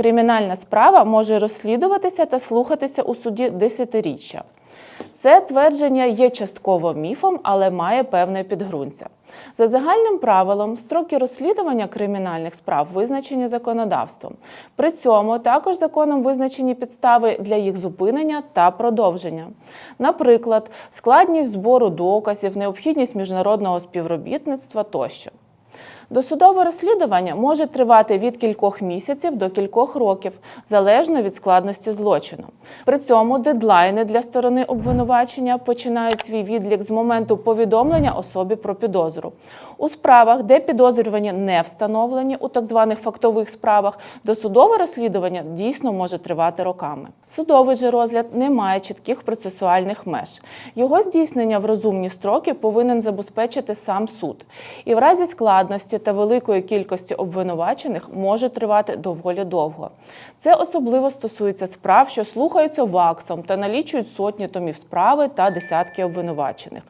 Кримінальна справа може розслідуватися та слухатися у суді десятиріччя. Це твердження є частково міфом, але має певне підґрунтя. За загальним правилом, строки розслідування кримінальних справ визначені законодавством. При цьому також законом визначені підстави для їх зупинення та продовження. Наприклад, складність збору доказів, необхідність міжнародного співробітництва тощо. Досудове розслідування може тривати від кількох місяців до кількох років, залежно від складності злочину. При цьому дедлайни для сторони обвинувачення починають свій відлік з моменту повідомлення особі про підозру. У справах, де підозрювані не встановлені, у так званих фактових справах, досудове розслідування дійсно може тривати роками. Судовий же розгляд не має чітких процесуальних меж. Його здійснення в розумні строки повинен забезпечити сам суд. І в разі складності та великої кількості обвинувачених може тривати доволі довго. Це особливо стосується справ, що слухаються ВАКСом та налічують сотні томів справи та десятки обвинувачених.